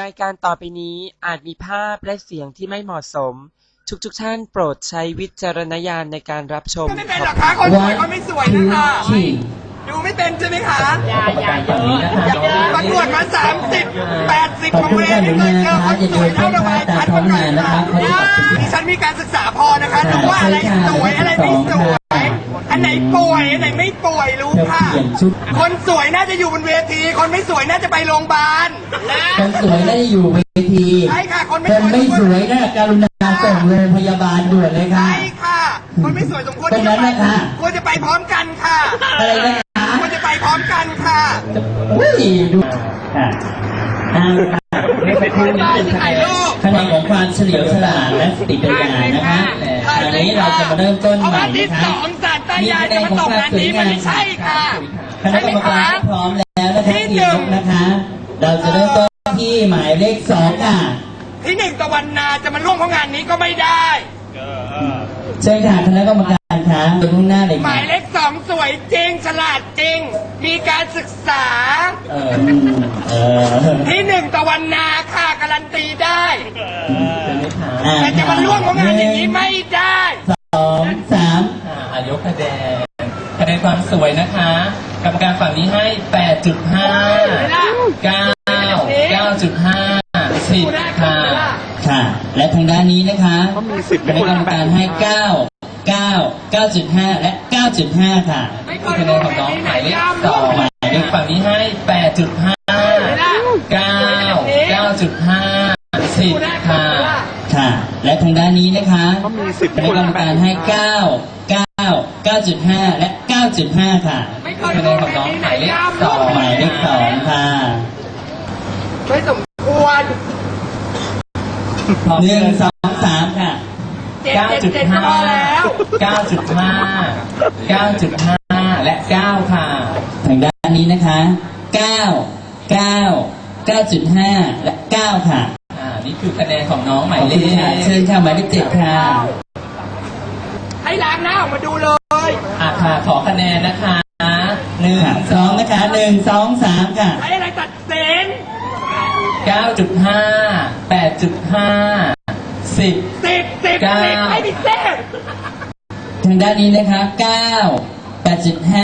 รายการต่อไปนี้อาจมีภาพและเสียงที่ไม่เหมาะสม ทุกๆทท่านโปรดใช้วิจารณญาณในการรับชม ก็ไม่เป็นหรอกคะคนสวยก็ไม่สวยนะคะที่ ดูไม่เป็นใช่ไหมคะฝั่งนี้นะคะประกวดมาสามสิบแปดสิบขอบของคุณเวค่ะรหนูไม่เคนายเจอนะคคะนจะสเดิวยนเท่าเส้นระทาบางยท้ชัองดกว่านานะคะขอดิขอบคุณฉันมีการศึกษาพอนะคะดูว่าอะไรสวยอะไรไม่สวยอันไหนป่วยอันไหนไม่ป่วยรู้เธอค่ะเปลี่ยนชุดคนสวยน่าจะอยู่บนเวที คนไม่สวยน่าจะไปโรงพยาบาลนะคนสวยได้อยู่เวทีใช่ค่ะคนไม่คสนวยไม่สวยน่ะกรุณาส่งโรงพยาบาลด่วนเลยค่ะใช่ค่ะ คนไม่สวยสมควรตรงนั้นนะคะควรจะไปพร้อมกันค่ะอะไรนะ คะควรจะไปพร้อมกันค่ะอุ้ยดูค่ะอ่าค่ะในสักครู่นี้เป็นคะแนนคะแนนของความเฉลียวฉลาดและสติปัญญานะคะอันนี้เราจะมาเริ่มต้นเพราะใหม่ว่าที่นะสคะองสารตายายจะมาตกงานนี้มันไม่ใช่ค่ะคณะกรรมการพร้อมแล้วนะคะทีมยกนะคะ เราจะเริ่มต้นที่หมายเลขสองค่ะ ที่หนึ่งตะวันนาจะมาร่วมของงานนี้ก็ไม่ได้เชิญค่ะคณะกรรมการ คะไปข้างหน้าเลยหค่ะมายเลขสองสวยจริง ฉลาดจริง มีการศึกษา เออเออที่หนึ่งตะวันนาค่ะการันตีได้ อ่แต่จะมาร่วมของงานอย่างนี้ไม่ได้ สองสามอ่าอายกคะแนนคะแนนความสวยนะคะ กรรมการฝั่งนี้ให้ 8.5 9 9.5 10 ค่ะ ค่ะ และทางด้านนี้นะคะคณะกรรมการให้เก้า เก้าเก้าจุดห้าและเก้าจุดห้าค่ะไม่เคคะยแนร่วนมของงาน้องนี้หไหนมายเลขย่ำสร่อวมงหมายเลขฝั่งนี้ให้ 8.5 9 9.5 10 ค่ะ ค่ะ และทางด้านนี้นะคะคณะกรรมการให้เก้าเก้าเก้าจุดห้าและเก้าจุดห้าค่ะไม่เคยคะแนร่วนมของน้งาอนงนี้หไหนมายเลขย่ำสร่อวมงหมายเลขสองค่ะไม่สมควรหนึ่งสองสามค่ะ เจ็ดเจ็ดจ็ดก็พอแล้ว 9.5 9.5 และ 9 ค่ะ ทางด้านนี้นะคะ 9 9 9.5 และ 9 ค่ะอ่า นี่คือคะแนนของน้องหมายเลขเชิญค่ะหมายเลขเจ็ดค่ะให้ล้างหน้าออกมาดูเลย อะค่ะ ขอคะแนนนะคะหนึ่งสองนะคะหนึ่งสองสามค่ะ ให้อะไรตัดเส้น 9.5 8.5 สิบ สิบสิบเก้า สิบให้พิเศษทางด้านนี้นะคะเก้าแปดจุดห้า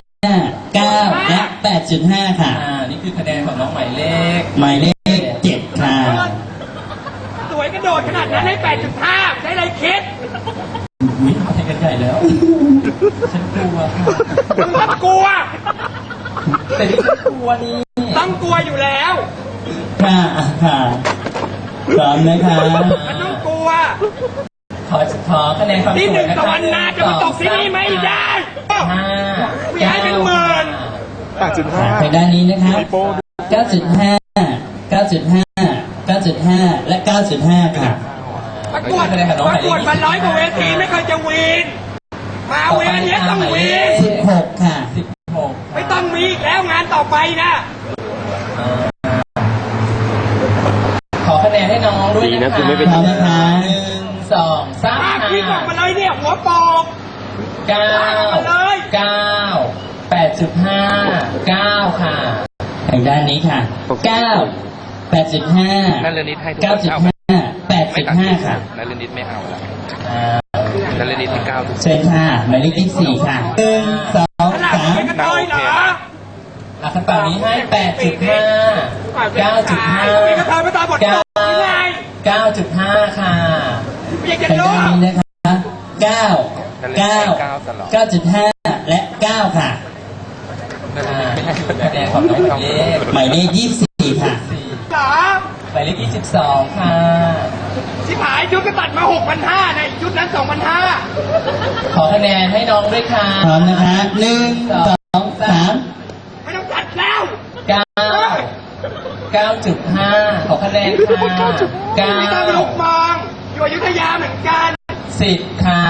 เก้าและแปดจุดห้าค่ะ อ่า นี่คือคะแนนของน้องหมายเลข หมายเลขเจ็ดค่ะสวยกระโดดขนาดนั้นให้แปดจุดห้าใช้อะไรคิดอุ้ยเอาไปกันใหญ่แล้ว ฉันกลัวค่ะมึงต้องกลัว แต่ที่ฉันกลัวนี่ต้องกลัวอยู่แล้ว ค่ะค่ะพร้อมนะคะ มันต้องกลัว ขอขอคะแนนความที่สหวยนึ่งนะตะคะวันนาจะมาตกที่นี่ไม่ได้ห้ามีให้เป็นหมื่นทางด้านนี้นะคะเก้าจุดห้าเก้าจุดห้าเก้าจุดห้าและเก้าจุดห้าค่ะ ประกวดประกวดมาร้อยกว่าเวทีไม่เคยจะวีนมาเวทีนี้ต้องวีนสิบหกค่ะสิบหกไม่ต้องมีอีกแล้วงานต่อไปนะขอคะแนนให้น้องด้วยนะคะพร้อมนะคะหนึ่ง สองสามภาพที่ออกมาเลยเนี่ยหัวโปกเก้าเลยเก้าแปดจุดห้าเก้าค่ะทางด้านนี้ค่ะเก้าแปดจุดห้านั่นเรนิดให้ทุกเก้าคนจุดเอาห้าแปดไม่จุดตัดห้าสินค่ะนั่นเรนิดไม่เอาแล้วอ่านั่นเรนิดให้เก้าทุกเชิญค่ะหมายเลขที่สี่ค่ะหนึ่งสองขนาดสามเป็นกระต้อยเหรออะขั้นตอนนี้ให้แปดจุดห้าเก้าจุดห้าเป็นกระเทยไม่ตามบทจเก้าบยังไงเก้าจุดห้าค่ะไม่ อยากจะทางรู้ด้านนี้นะคะเก้าเก้าเก้าจุดห้าและเก้าค่ะนั่นเรอ่านิดไม่ให้คะแนนของน้องหมายเลขหมายเลขยี่สิบสี่ค่ะสี่เหรอหมายเลขยี่สิบสองค่ะ ชิบหายชุดก็ตัดมาหกพันห้าในชุดนั้นสองพันห้าขอคะแนนให้น้องด้วยค่ะพร้อมนะคะหนึ่งสองสามไม่ต้องตัดแล้ว เก้าเก้าจุดห้าขอคะแนนค่ะเก้า ไม่ต้องลุกมอง สิบค่ะ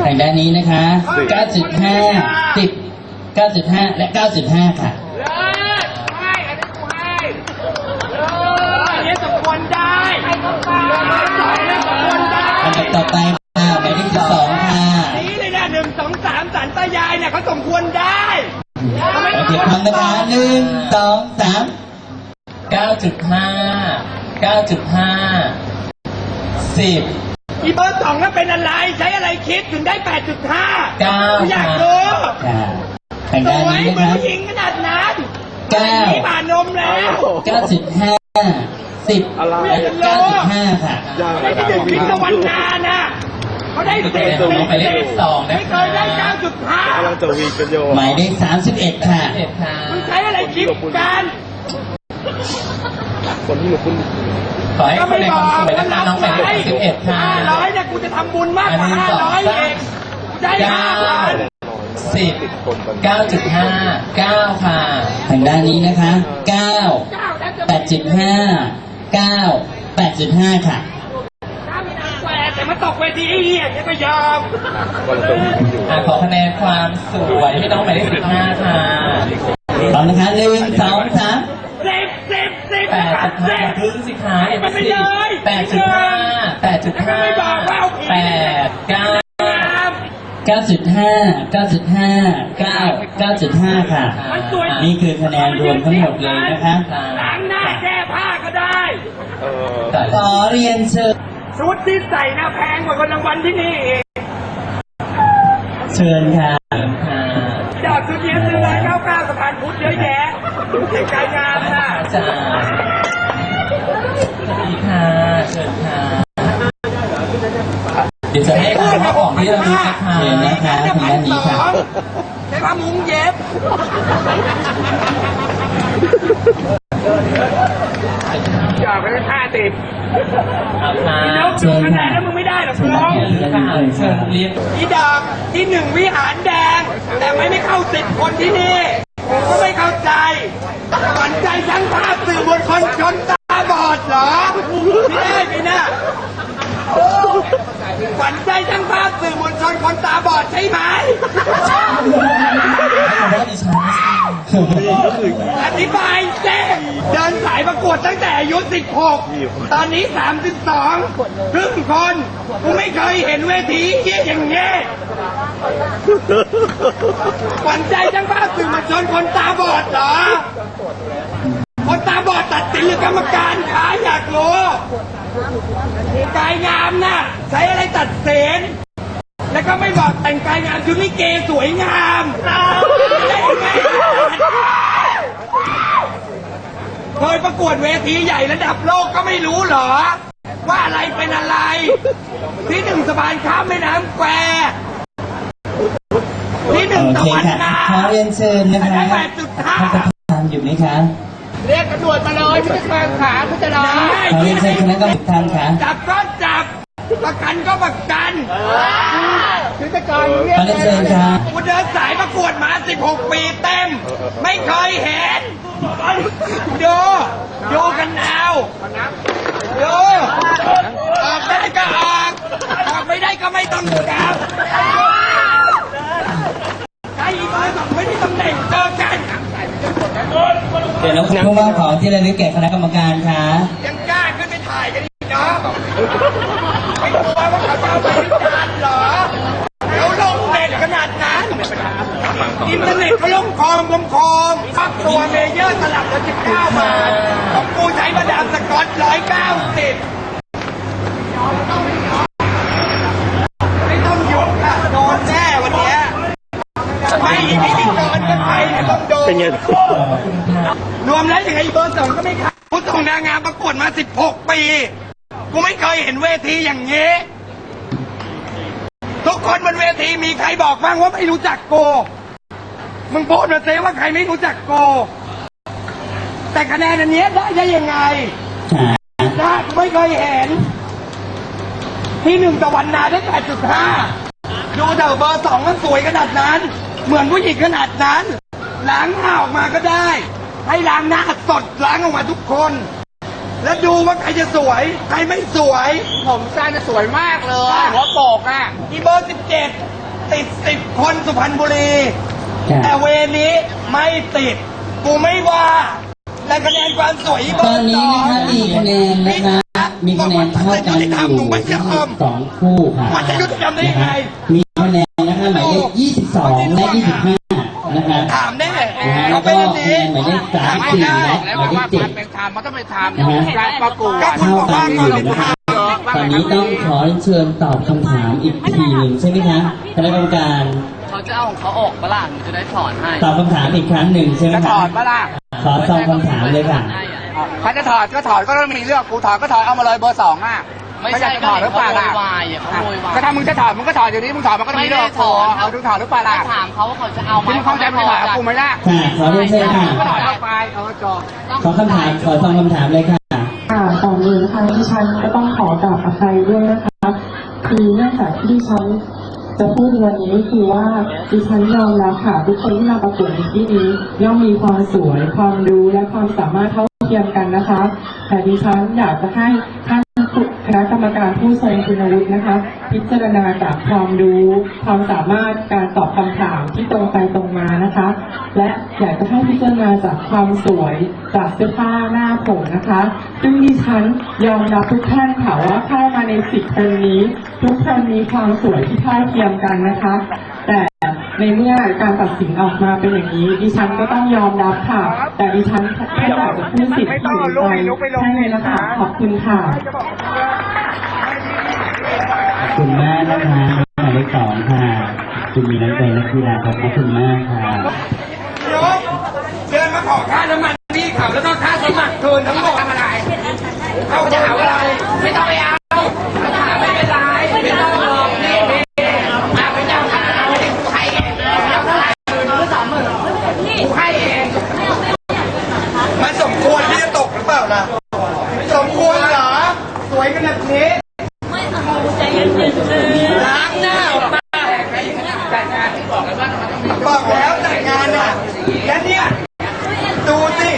ทางด้านนี้นะคะเก้าจุดห้าสิบเก้าจุดห้าและเก้าจุดห้าค่ะเลิศให้อันนี้กูให้เลิศอันนี้สมควรได้ให้เขาไปสองเนี่ยสมควรได้อันดับต่อไปค่ะหมายเลขสิบสองค่ะนี่เลยนะหนึ่งสองสามสันตายายเนี่ยเขาสมควรได้โอเคพร้อมนะคะหนึ่งสองสามเก้าจุดห้าเก้าจุดห้าสิบ อีเบอร์สองนั้นเป็นอะไร ใช้อะไรคิดถึงได้แปดจุดห้าเก้าอยากรู้ค่ะทางสด้านวยนี้เหมืนะอนคะผู้หญิงขนาดนั้นเก้านี่ผ่านนมแล้ว เก้าจุดห้าสิบและเก้าจุดห้าค่ะ ไม่ได้ถึงพิศวรรณานะเขาได้ก็สิจะบเป็นตัวไปเลขสองนะไม่เคคะยได้เก้าจุดห้าหมายเลขสามสิบเอ็ดค่ะเอ็ดค่ะ มึงใช้อะไรคิดกัน ขอให้ก็คนไม่ในบคอวามกสวยนะคะน้องแปดสิบเอ็ดค่ะ ห้าร้อยเนี่ยกูจะทำบุญมากกว่าอันนี้ห้าสองร้อยเองกูได้ห้าเก้าพัน สิบเก้าจุดห้าเก้าค่ะทางด้านนี้นะคะเก้าเก้าแล้วจะแปดจุดห้าเก้าแปดจุดห้าค่ะแหวแต่มาตกเวทีไอ้เหี้ยเนี่ยก็ยอมอะขอคะแนนความสวยให้น้องหมายเลขสิบห้าค่ะ พร้อมนะคะหนึ่งสองสาม สิบสิบสิบ แปดจุดห้าสิบครึ่งสิคะเอ็มมันไม่ซีเลยแปดจุดห้าแปดจุดห้าแปดเก้าเก้าจุดห้าเก้าจุดห้าเก้าเก้าจุดห้าค่ะ นี่คือคะแนนรวมทั้งหมดเลยนะคะล้างหน้าแก้ผ้าก็ได้ขอเรียนเชิญชุดที่ใส่หน้าแพงกว่าคนรางวัลที่นี่อีกเชิญค่ะค่ะดอกชุดนี้ซื้อร้อยเก้าเก้าสะพานพุทธเยอะแยะแต่กายงามนะอาจารย์ สวัสดีค่ะเชิญค่ะเดี๋ยวจะให้คุณพ่อของที่เรามีนะคะเชิญนะคะทางด้านนี้ค่ะใช้ผ้ามุ้งเย็บอยากไปได้ท่าติดเอาค่ะแล้วดูคะแนนแล้วมึงไม่ได้หรอกน้องเชิญเรียนอีดอกที่หนึ่งวิหารแดง แต่ไม่ไม่เข้าสิบคนที่นี่ผมก็ไม่เข้าใจหวั่นใจช่างภาพสื่อบนคนชนตาบอดเหรอไม่ได้ไปนะหวั่นใจช่างภาพสื่อมวลชนคนตาบอดใช่ไหม ให้คำว่าดิฉัน อ ธิบายเจ้เดินสายประกวดตั้งแต่อายุ 16 ตอนนี้ 32ครึ่งคนกูไม่เคยเห็นเวทีเยี่ยอย่างเงี้ยหวั่นใจช่างภาพสื่อมวลชนคนตาบอดเหรอ คนตาบอดตัดสินหรือกรรมการขาอยากรู้กายงามน่ะ ใช้อะไรตัดสินแล้วก็ไม่บอกแต่งกายงามชุดลิเกสวยงามได้ไง เคยประกวดเวทีใหญ่ระดับโลกก็ไม่รู้เหรอ ว่าอะไรเป็นอะไร ที่หนึ่งสะพานข้ามแม่น้ำแควที่หนึ่งโอตะเควันค่ะนาขอเรียนเชิญนะคะได้แปดจุดห้าท่านประธานอยู่ไหมคะเรียกตำรวจมาเลยพี่จะแทงขาพี่จะรอขอเรียนเชิญคณะกรรมการค่ะจับก็จับ ประกันก็ประกันคือจะก่อนขอเรียนเชิญค่ะกูเดินสายประกวดมา 16 ปีเต็ม ไม่เคยเห็น ดูดูกันเอาดูออกได้ก็ออกออกไม่ได้ก็ไม่ต้องจับใครอีกคนบอกไม่ได้ตำแหน่งเจอกัน เดี๋ยวเราผู้ว่าของที่ระลึกแก่คณะกรรมการค่ะยังกล้าขึ้นไปถ่ายกันอีกเนาะไม่กลัวว่าเขาจะเอาไปวิจารณ์เหรอเขาลงเด็ดขนาดนั้นอินเทอร์เน็ตเขาลงคอมคมคมพักตัวเมเยอร์สลับละสิบเก้าบาทของกูใช้มาดามสกอตร้อยเก้าสิบไม่ต้องยุบค่ะโดนแน่วันเนี้ยไม่อีกนิดนึงโดนก็ไป เป็นไง รวมแล้วยังไงเบอร์สองก็ไม่ข้ากูส่งนางงามประกวดมา 16 ปี กูไม่เคยเห็นเวทีอย่างนี้ ทุกคนบนเวทีมีใครบอกบ้างว่าไม่รู้จักโก มึงพูดมาเซว่าใครไม่รู้จักโก แต่คะแนนอันเนี้ยได้ได้ยังไงค่ะนะกูไม่เคยเห็น ที่หนึ่งตะวันนาได้ 8.5 ดูเถอะเบอร์สองมันสวยขนาดนั้น เหมือนผู้หญิงขนาดนั้น ล้างหน้าออกมาก็ได้ ให้ล้างหน้าสดล้างออกมาทุกคน แล้วดูว่าใครจะสวย ใครไม่สวย ผมสั้นจะสวยมากเลย หัวโปกอะที่เบอร์สิบเจ็ดติดสิบคนสุพรรณบุรีค่ะแต่เวรนี้ไม่ติด กูไม่ว่าแต่คะแนนความสวยเบตออนร์นี้สอนะคะงมีคะแนนนะคะมีคะแนนเท่ากันอยู่ที่สองคู่ค่ะมันจะยุติธรรมได้ยังไง มี คะแนนนะคะหมายเลข22และ25นะคะถามแน่นะฮะแล้วเป็นอันคะนี้แนนหมายเลขสามสี่และหมายเลขเจ็ดเป็นธรรมมันต้องเป็นธรรมนะฮะการประกวดก็เท่าบอกกัว่านอยู่นะธรรคะตอนนี้ต้องขอเชิญตอบคำถามอีกทีหนึ่งใช่ไหมคะคณะกรรมการเขาจะเอาของเขาออกปะล่ะหนูจะได้ถอนให้ตอบคำถามอีกครั้งหนึ่งใช่ไหมจะถคะอดปะล่ะขอซองคำถามเลยค่ะ เขาจะถอดก็ถอดก็ต้องมีเรื่องกูถอดก็ถอดเอามาเลยเบอร์สองอะ ไม่เขาใช่จะถอดหรือเปล่าล่ะเขาโวยวายอะเขาโวยวาย ก็ถ้ามึงจะถอดมึงก็ถอดอยู่นี้มึงถอดมันก็ต้องมีเรื่องกูเอาถึงถอดหรือเปล่าล่ะถามเขาว่าเขาจะเอาไหมที่มึงเข้าใจมึงถอดกับกูไหมล่ะค่ะขอเรียนเชิญค่ะก็ถอดเข้าไปเออจบขอคำถามขอซองคำถามเลยค่ะค่ะก่อนอื่นนะคะดิฉันก็ต้องขอกราบอภัยด้วยนะคะ คือเนื่องจากที่ดิฉันจะพูดในวันนี้คือว่าดิฉันยอมรับค่ะทุกคนที่มาประกวดในที่นี้ย่อมมีความสวย ความรู้และความสามารถเท่าเทียมกันนะคะ แต่ดิฉันอยากจะให้ท่าน คณะกรรมการผู้ทรงคุณวุฒินะคะ พิจารณาจากความรู้ ความสามารถการตอบคำถามที่ตรงไปตรงมานะคะ และอยากจะให้พิจารณาจากความสวยจากเสื้อผ้าหน้าผมนะคะ ซึ่งดิฉันยอมรับทุกท่านค่ะว่าเข้ามาในสิบคนนี้ ทุกคนมีความสวยที่เท่าเทียมกันนะคะ ในเมื่อการตัดสินออกมาเป็นอย่างนี้ ดิฉันก็ต้องยอมรับค่ะ แต่ดิฉันแค่อยากจะพูดสิทธิ์ที่อยู่ใจแค่นี้นะคะขอบคุณค่ะขอบคุณมากนะคะหมายเลขสองค่ะ คุณมีน้ำใจนักกีฬาครับขอบคุณมากค่ะเดินมาขอค่าน้ำมันพี่ขับแล้วก็ค่าสมัครคืนทั้งหมดทำอะไรเขาจะหาอะไร ไม่ต้องไปเอาไม่เป็นไรไม่ต้องหรอกนี่นี่อะไม่ต้องหาใครเองเอาเท่าไหร่หมื่นหรือสองหมื่นกูให้เองมันสมควรที่จะตกหรือเปล่าล่ะสมควรเหรอ สวยขนาดนี้ล้างหน้าออกมาแต่งงานที่ บอกแล้วว่ามันต้องมีบอกแล้วแต่งงานน่ะ แล้วเนี่ย ดูสิ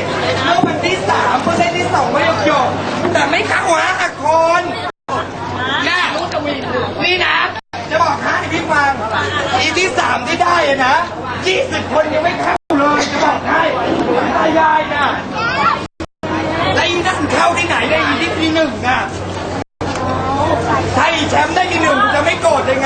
เมื่อวันที่สามเปอร์เซ็นต์ที่สองไม่ยกยกแต่ไม่เข้าหาอักคนน่านี่นะ จะบอกให้พี่ฟังอีที่สามที่ได้อะนะยี่สิบคนยังไม่เข้าเลยจะบอกให้ตายายนะแล้วอีนั่นเข้าที่ไหนได้อีที่ที่หนึ่งอะถ้าอีแชมป์ได้ที่หนึ่งกูจะไม่โกรธในง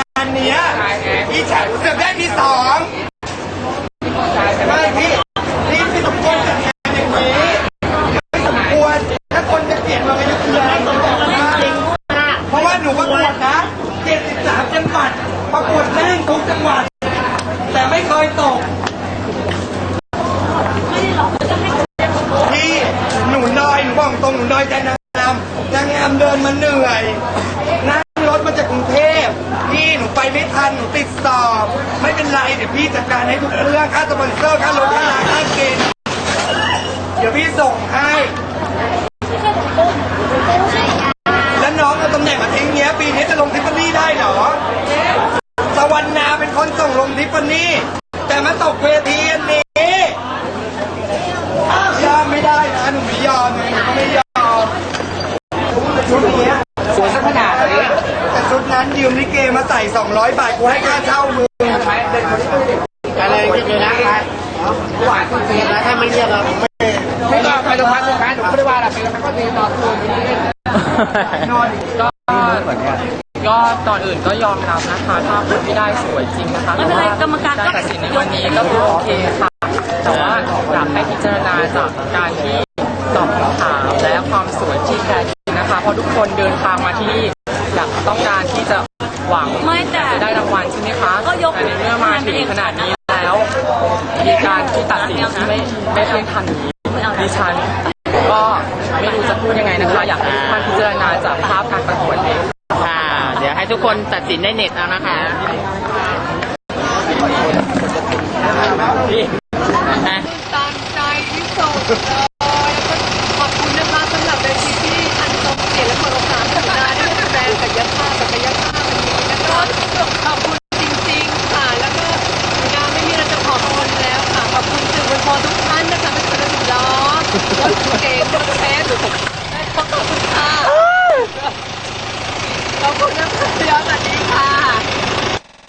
าน เหนื่อยนั่งรถมาจากกรุงเทพพี่หนูไปไม่ทันหนูติดสอบ ไม่เป็นไรเดี๋ยวพี่จัดการให้ทุกเรื่องค่าสปอนเซอร์ค่ารถค่าลาค่ากินเดี๋ยวพี่ส่งให้แล้วน้องเอาตำแหน่งมาทิ้งเนี้ยปีนี้จะลงทิฟฟานี่ได้เหรอสวรรณาเป็นคนส่งลงทิฟฟานี่แต่มาตกเวทีอันนี้ยอมไม่ได้นะหนูไม่ยอมหนูก็ไม่ยอมชุดเนี้ยสวยสักขนาดนี้แต่ชุดนั้นยืมลิเกมาใส่ 200 บาท กูให้ค่าเช่ามืออะไรก็คือนะหวานจริงๆนะถ้าไม่เรียกเราไม่ต้องไปตรงนั้นตรงนั้นหนูไม่ได้ว่าอะไรไปตรงนั้นก็ตีต่อตัวนอนก็ก็ตอนอื่นก็ยอมรับนะคะถ้าคนที่ได้สวยจริงนะคะไม่เป็นไรกรรมการก็ตัดสินในวันนี้ก็คือโอเคค่ะแต่ว่าอยากให้พิจารณาจากการที่ คนตัดสินได้เน็ตเอานะคะอะ ตามใจที่สุด